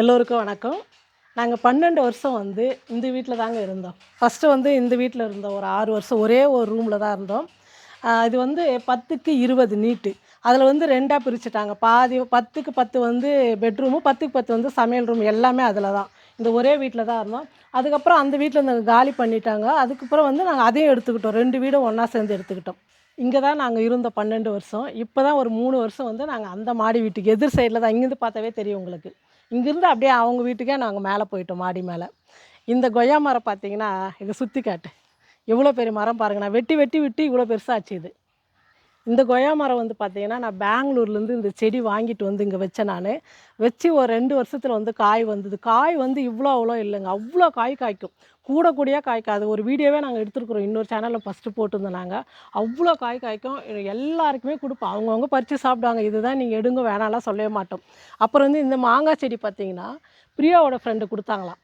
எல்லோருக்கும் வணக்கம். நாங்கள் பன்னெண்டு வருஷம் வந்து இந்த வீட்டில் தாங்க இருந்தோம். ஃபஸ்ட்டு வந்து இந்த வீட்டில் இருந்தோம் ஒரு ஆறு வருஷம் ஒரே ஒரு ரூமில் தான் இருந்தோம். இது வந்து பத்துக்கு இருபது நீட்டு. அதில் வந்து ரெண்டாக பிரிச்சுட்டாங்க. பாதி பத்துக்கு பத்து வந்து பெட்ரூமு பத்துக்கு பத்து வந்து சமையல் ரூம் எல்லாமே அதில் தான். இந்த ஒரே வீட்டில் தான் இருந்தோம். அதுக்கப்புறம் அந்த வீட்டில் நாங்கள் காலி பண்ணிட்டாங்க. அதுக்கப்புறம் வந்து நாங்கள் அதையும் எடுத்துக்கிட்டோம். ரெண்டு வீடும் ஒன்றா சேர்ந்து எடுத்துக்கிட்டோம். இங்கே தான் நாங்கள் இருந்தோம் பன்னெண்டு வருஷம். இப்போ தான் ஒரு மூணு வருஷம் வந்து நாங்கள் அந்த மாடி வீட்டுக்கு எதிர் சைடில் தான். இங்கேருந்து பார்த்தாவே தெரியும் உங்களுக்கு. இங்கேருந்து அப்படியே அவங்க வீட்டுக்கே நாங்கள் மேலே போயிட்டோம் மாடி மேலே. இந்த கொய்யா மரம் பார்த்தீங்கன்னா இதை சுற்றி காட்டு. எவ்வளோ பெரிய மரம் பாருங்க. நான் வெட்டி வெட்டி விட்டு இவ்வளோ பெருசாக ஆச்சு இது. இந்த கொய்யா மரம் வந்து பார்த்தீங்கன்னா நான் பெங்களூர்லேருந்து இந்த செடி வாங்கிட்டு வந்து இங்கே வச்சேன் நான். வச்சு ஒரு ரெண்டு வருஷத்தில் வந்து காய் வந்தது. காய் வந்து இவ்வளோ அவ்வளோ இல்லைங்க. அவ்வளோ காய் காய்க்கும். கூட கூடயாக காய்க்காது. ஒரு வீடியோவே நாங்கள் எடுத்துருக்குறோம். இன்னொரு சேனலில் ஃபஸ்ட்டு போட்டிருந்தோம் நாங்கள் அவ்வளோ காய் காய்க்கும். எல்லாருக்குமே கொடுப்போம். அவங்கவுங்க பறித்து சாப்பிடுவாங்க. இதுதான் நீங்கள் எடுங்க வேணாம்லாம் சொல்லவே மாட்டோம். அப்புறம் வந்து இந்த மாங்காய் செடி பார்த்தீங்கன்னா பிரியாவோட ஃப்ரெண்டு கொடுத்தாங்களாம்.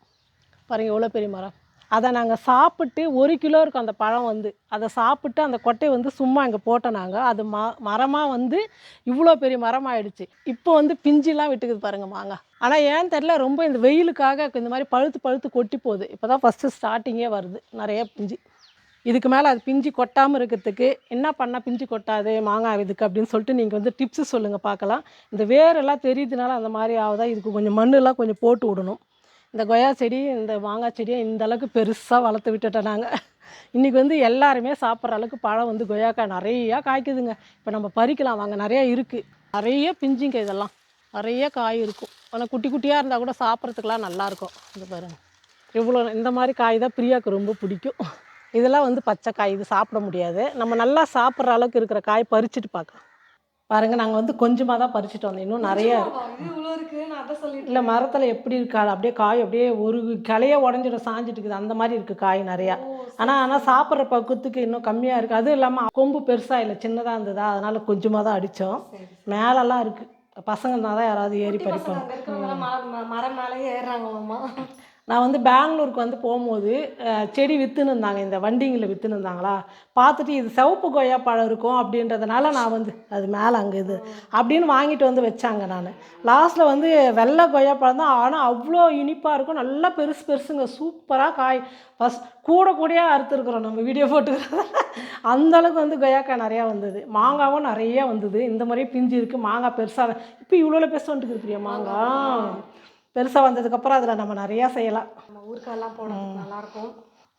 பாருங்கள் எவ்வளோ பெரிய மரம். அதை நாங்கள் சாப்பிட்டு ஒரு கிலோ இருக்கும் அந்த பழம் வந்து. அதை சாப்பிட்டு அந்த கொட்டையை வந்து சும்மா இங்கே போட்டோம் நாங்கள் அது ம மரமாக வந்து இவ்வளோ பெரிய மரம் ஆயிடுச்சு இப்போ வந்து பிஞ்சிலாம் விட்டுக்குது பாருங்கள் மாங்காய் ஆனால் ஏன்னு தெரில ரொம்ப இந்த வெயிலுக்காக இந்த மாதிரி பழுத்து பழுத்து கொட்டி போகுது. இப்போ தான் ஃபஸ்ட்டு ஸ்டார்டிங்கே வருது நிறைய பிஞ்சு. இதுக்கு மேலே அது பிஞ்சு கொட்டாமல் இருக்கிறதுக்கு என்ன பண்ணால் பிஞ்சு கொட்டாது மாங்காய் இதுக்கு அப்படின்னு சொல்லிட்டு நீங்கள் வந்து டிப்ஸு சொல்லுங்கள் பார்க்கலாம். இந்த வேரெல்லாம் தெரியுதுனால அந்த மாதிரி ஆகுதா? இதுக்கு கொஞ்சம் மண்ணெல்லாம் கொஞ்சம் போட்டு விடணும். இந்த கொய்யா செடி இந்த மாங்காய் செடியை இந்த அளவுக்கு பெருசாக வளர்த்து விட்டுட்டோம் நாங்கள் இன்றைக்கி வந்து எல்லாருமே சாப்பிட்ற அளவுக்கு பழம் வந்து கொய்யாக்காய் நிறையா காய்க்குதுங்க. இப்போ நம்ம பறிக்கலாம். வாங்க நிறையா இருக்குது நிறைய பிஞ்சுங்க இதெல்லாம். நிறைய காய் இருக்கும். ஆனால் குட்டி குட்டியாக இருந்தால் கூட சாப்பிட்றதுக்கெலாம் நல்லாயிருக்கும் இது பாருங்க. இவ்வளோ இந்த மாதிரி காய் தான் பிரியாவுக்கு ரொம்ப பிடிக்கும். இதெல்லாம் வந்து பச்சை காய். இது சாப்பிட முடியாது. நம்ம நல்லா சாப்பிட்ற அளவுக்கு இருக்கிற காய் பறிச்சுட்டு பார்க்கலாம். பாருங்க நாங்கள் வந்து கொஞ்சமாக தான் பறிச்சுட்டு வந்தோம் இன்னும் நிறைய இருக்கு. இது இவ்வளோ இருக்கு நான் அதை சொல்லிட்டு இல்லை மரத்தில் எப்படி இருக்கா? அப்படியே காய் அப்படியே ஒரு கிளைய உடஞ்சிடும் சாஞ்சிட்டு இருக்குது அந்த மாதிரி இருக்குது காய் நிறையா. ஆனால் ஆனால் சாப்பிட்ற பக்குவத்துக்கு இன்னும் கம்மியாக இருக்குது அதுவும் இல்லாமல் கொம்பு பெருசாக இல்லை சின்னதாக இருந்ததா? அதனால் கொஞ்சமாக தான் அடித்தோம் மேலெல்லாம் இருக்குது பசங்க தான் யாராவது ஏறி இருக்கிறவங்க மரம் ம- மரம் மேலேயே ஏறுறாங்களாமா நான் வந்து பெங்களூருக்கு வந்து போகும்போது செடி விற்றுன்னு இருந்தாங்க. இந்த வண்டிங்களில் விற்றுன்னு இருந்தாங்களா? பார்த்துட்டு இது சிவப்பு கொய்யா பழம் இருக்கும் அப்படின்றதுனால நான் வந்து அது மேலே அங்கே இது அப்படின்னு வாங்கிட்டு வந்து வச்சாங்க நான். லாஸ்ட்டில் வந்து வெள்ளை கொய்யா பழம் தான். ஆனால் அவ்வளோ இனிப்பாக இருக்கும். நல்லா பெருசு பெருசுங்க. சூப்பராக காய். ஃபஸ்ட் கூட கூடயாக அறுத்துருக்குறோம் நம்ம வீடியோ போட்டுக்கிறத. அந்தளவுக்கு வந்து கொய்யாக்காய் நிறையா வந்தது. மாங்காவும் நிறையா வந்தது. இந்த மாதிரியே பிஞ்சு இருக்குது மாங்காய் பெருசாக இப்போ இவ்வளோ பெருசாக வந்துட்டு பிரியா மாங்காய். பெருசாக வந்ததுக்கப்புறம் அதில் நம்ம நிறையா செய்யலாம். நம்ம ஊருக்கெல்லாம் போனதுக்கு நல்லா இருக்கும்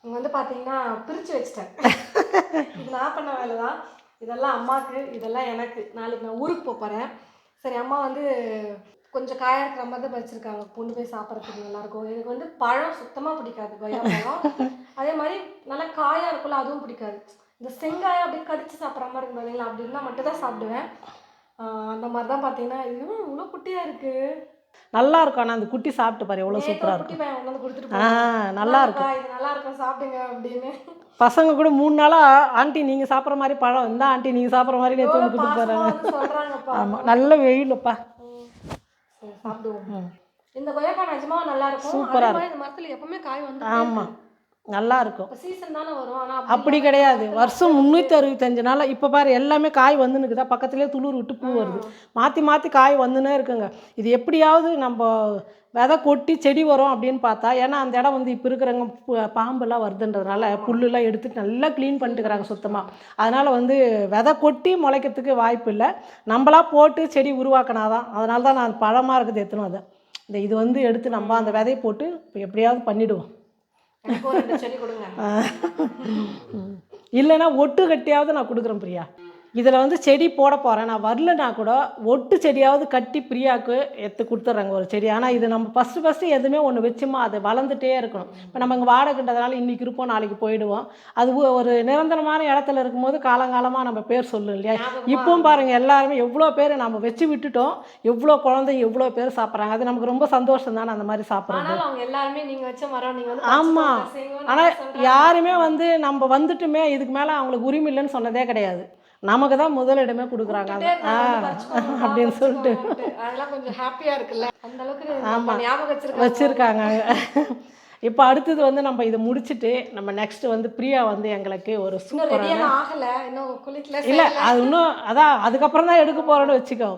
இங்க வந்து பாத்தீங்கன்னா பிரிச்சு வச்சிட்டேன். இது நான் பண்ண வேலை தான் இதெல்லாம் அம்மாக்கு இதெல்லாம் எனக்கு. நாளைக்கு நான் ஊருக்கு போக போறேன். சரி அம்மா வந்து கொஞ்சம் காயா இருக்கிற மாதிரி தான் வச்சிருக்காங்க கொண்டு போய் சாப்பிட்றதுக்கு நல்லா இருக்கும் எனக்கு வந்து பழம் சுத்தமா பிடிக்காது கொய்யா பழம். அதே மாதிரி நல்லா காயா இருக்கும்ல அதுவும் பிடிக்காது. இந்த செங்காயை அப்படியே கடிச்சு சாப்பிட்ற மாதிரி இருக்கும் பார்த்தீங்களா அப்படி இருந்தால் மட்டும் தான் சாப்பிடுவேன் அந்த மாதிரி தான் பார்த்தீங்கன்னா இது இவ்வளோ குட்டியாக இருக்கு. நல்லா இருக்கும் ஆனால் அந்த குட்டி சாப்பிட்டு பாரு எவ்வளோ சூப்பராக இருக்கும். ஆ. நல்லா இருக்கும் இது நல்லா இருக்கும் சாப்பிடுங்க அப்படின்னு. பசங்க கூட மூணு நாளாக ஆண்டி நீங்கள் சாப்பிட்ற மாதிரி பழம். இந்த ஆண்டி நீங்கள் சாப்பிட்ற மாதிரி நேற்று வந்து கொடுத்து போகிறாங்க ஆமாம் நல்ல வெயிலுப்பா. சாப்பிடுவோம். இந்த கொய்யாக்காய் நிஜமா நல்லா இருக்கும். சூப்பரா அதே மாதிரி இந்த மரத்துல எப்பவுமே காய் வந்து ஆமாம் நல்லா இருக்கும் அப்படி கிடையாது. வருஷம் முந்நூற்றி அறுபத்தஞ்சு நாள் இப்போ பாரு எல்லாமே காய் வந்துன்னுக்குதா. பக்கத்துலேயே துளிர் விட்டு பூ வருது. மாற்றி மாற்றி காய் வந்துன்னே இருக்குங்க. இது எப்படியாவது நம்ம விதை கொட்டி செடி வரும் அப்படின்னு பார்த்தா ஏன்னா அந்த இடம் வந்து இப்போ இருக்கிறவங்க பு- பாம்பெல்லாம் வருதுன்றதுனால புல்லுலாம் எடுத்துட்டு நல்லா க்ளீன் பண்ணிட்டுக்கிறாங்க சுத்தமாக அதனால் வந்து விதை கொட்டி முளைக்கிறதுக்கு வாய்ப்பு இல்லை. நம்மளா போட்டு செடி உருவாக்கினாதான். அதனால தான் நான் பழமாக இருக்குது எத்தனும் அதை. இந்த இது வந்து எடுத்து நம்ம அந்த விதையை போட்டு இப்போ எப்படியாவது பண்ணிவிடுவோம் இல்லைன்னா ஒட்டு கட்டியாவது நான் கொடுக்குறேன் பிரியா. இதில் வந்து செடி போட போகிறேன் நான் வரலனா கூட ஒட்டு செடியாவது கட்டி பிரியாவுக்கு எடுத்து கொடுத்துட்றாங்க ஒரு செடி. ஆனால் இது நம்ம ஃபஸ்ட்டு ஃபஸ்ட்டு எதுவுமே ஒன்று வச்சுமா அது வளர்ந்துட்டே இருக்கணும். இப்போ நம்ம இங்கே வாடகைன்றதுனால இன்றைக்கி இருப்போம் நாளைக்கு போயிடுவோம். அது ஒரு நிரந்தரமான இடத்துல இருக்கும்போது காலங்காலமாக நம்ம பேர் சொல்லும் இல்லையா? இப்பவும் பாருங்கள் எல்லாருமே எவ்வளோ பேர் நம்ம வச்சு விட்டுட்டோம் எவ்வளோ குழந்தைங்க எவ்வளோ பேர் சாப்பிட்றாங்க. அது நமக்கு ரொம்ப சந்தோஷம் தானே அந்த மாதிரி அவங்க எல்லாருமே நீங்க வச்ச மரம் நீங்க வந்து ஆமா. பறிச்சு செய்யுங்கன்னு ஆனால். யாருமே வந்து நம்ம வந்துட்டுமே இதுக்கு மேலே அவங்களுக்கு உரிமை இல்லைன்னு சொன்னதே கிடையாது. நமக்கு தான் முதலிடமே கொடுக்குறாங்க. அப்படின்னு சொல்லிட்டு. அதெல்லாம் கொஞ்சம் ஹாப்பியா இருக்குல்ல. அந்த அளவுக்கு ஆமா. நம்ம ஞாபகம் வச்சுருக்காங்க. இப்போ அடுத்தது வந்து நம்ம இதை முடிச்சுட்டு நம்ம நெக்ஸ்ட் வந்து பிரியா வந்து எங்களுக்கு ஒரு சூப்பரான இல்லை அது இன்னும் அதான் அதுக்கப்புறம் தான் எடுக்க போகிறோன்னு வச்சுக்கோ.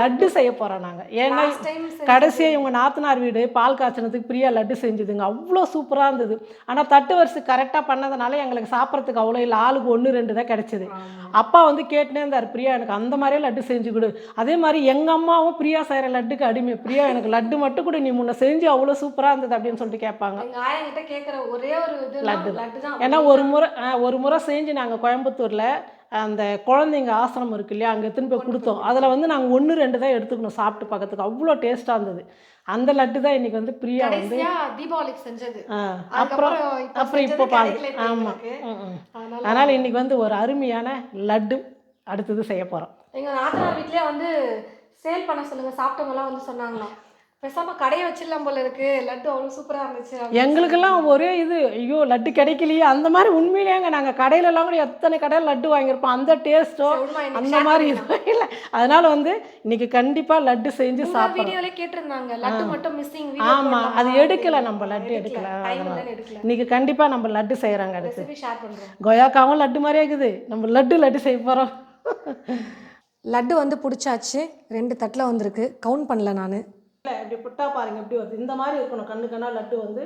லட்டு செய்ய போகிறோம் நாங்கள் ஏன்னா கடைசியாக இவங்க நாத்தனார் வீடு பால் காய்ச்சினதுக்கு பிரியா லட்டு செஞ்சுதுங்க. அவ்வளோ சூப்பராக இருந்தது. ஆனால் தட்டு வரிசை கரெக்டாக பண்ணதுனால எங்களுக்கு சாப்பிட்றதுக்கு அவ்வளோ இல்லை. ஆளுக்கு ஒன்று ரெண்டு தான் கிடச்சிது. அப்பா வந்து கேட்டுனே இருந்தார் பிரியா எனக்கு அந்த மாதிரியே லட்டு செஞ்சு கொடு. அதே மாதிரி எங்கள் அம்மாவும் பிரியா செய்கிற லட்டுக்கு அடிமை. பிரியா எனக்கு லட்டு மட்டும் கூட. நீ முன்ன செஞ்சு அவ்வளோ சூப்பராக இருந்தது அப்படின்னு சொல்லிட்டு கேட்பாங்க. ஆயங்கிட்ட கேட்குற ஒரே ஒரு இது லட்டு. லட்டு தான். ஏன்னா ஒரு முறை ஒரு முறை செஞ்சு நாங்கள் கோயம்புத்தூரில் அந்த குழந்தைங்க ஆசிரமம் இருக்கு இல்லையா அங்கே எடுத்துன்னு போய் கொடுத்தோம். அதில் வந்து நாங்கள் ஒன்று ரெண்டு தான் எடுத்துக்கணும் சாப்பிட்டு பக்கத்துக்கு அவ்வளோ டேஸ்ட்டாக இருந்தது. அந்த லட்டு தான் இன்னைக்கு வந்து பிரியா வந்து தீபாவளிக்கு செஞ்சது. அப்புறம் அப்புறம் இப்போ பாருங்க. ஆமாம். அதனால இன்னைக்கு வந்து ஒரு அருமையான லட்டு அடுத்தது செய்ய போகிறோம் எங்க நாத்தனார் வீட்லயே வந்து சேல் பண்ண சொல்லுங்க சாப்பிட்டவங்கலாம் வந்து சொன்னாங்களாம். பேசாம கடையை வச்சிடலாம் போல இருக்கு. லட்டு அவ்வளவு சூப்பரா இருந்துச்சு. எங்களுக்கெல்லாம் ஒரே இது ஐயோ லட்டு கிடைக்கலையே. அந்த மாதிரி உண்மையிலேங்க நாங்கள் கடையிலலாம் கூட எத்தனை கடையில் லட்டு வாங்கியிருப்போம். அந்த டேஸ்ட்டோ அந்த மாதிரி பண்ணிடலாம். இது இல்லை. அதனால வந்து இன்னைக்கு கண்டிப்பாக லட்டு செஞ்சு உங்க சாப்பிட்றோம் வீடியோல கேட்டிருந்தாங்க. லட்டு மட்டும் மிஸ்ஸிங் ஆமா அது எடுக்கல நம்ம லட்டு எடுக்கல. இன்னைக்கு கண்டிப்பா நம்ம லட்டு செய்யறாங்க அடுத்து. ரெசிபி ஷேர் பண்றோம். கொயாக்காவும் லட்டு மாதிரியே இருக்குது. நம்ம லட்டு லட்டு செய்ய போறோம். லட்டு வந்து பிடிச்சாச்சு. ரெண்டு தட்டில் வந்திருக்கு. கவுண்ட் பண்ணல நான். இப்படி புட்டா பாருங்க எப்படி வருது. இந்த மாதிரி இருக்கணும். கண்ணு கண்ணா லட்டு வந்து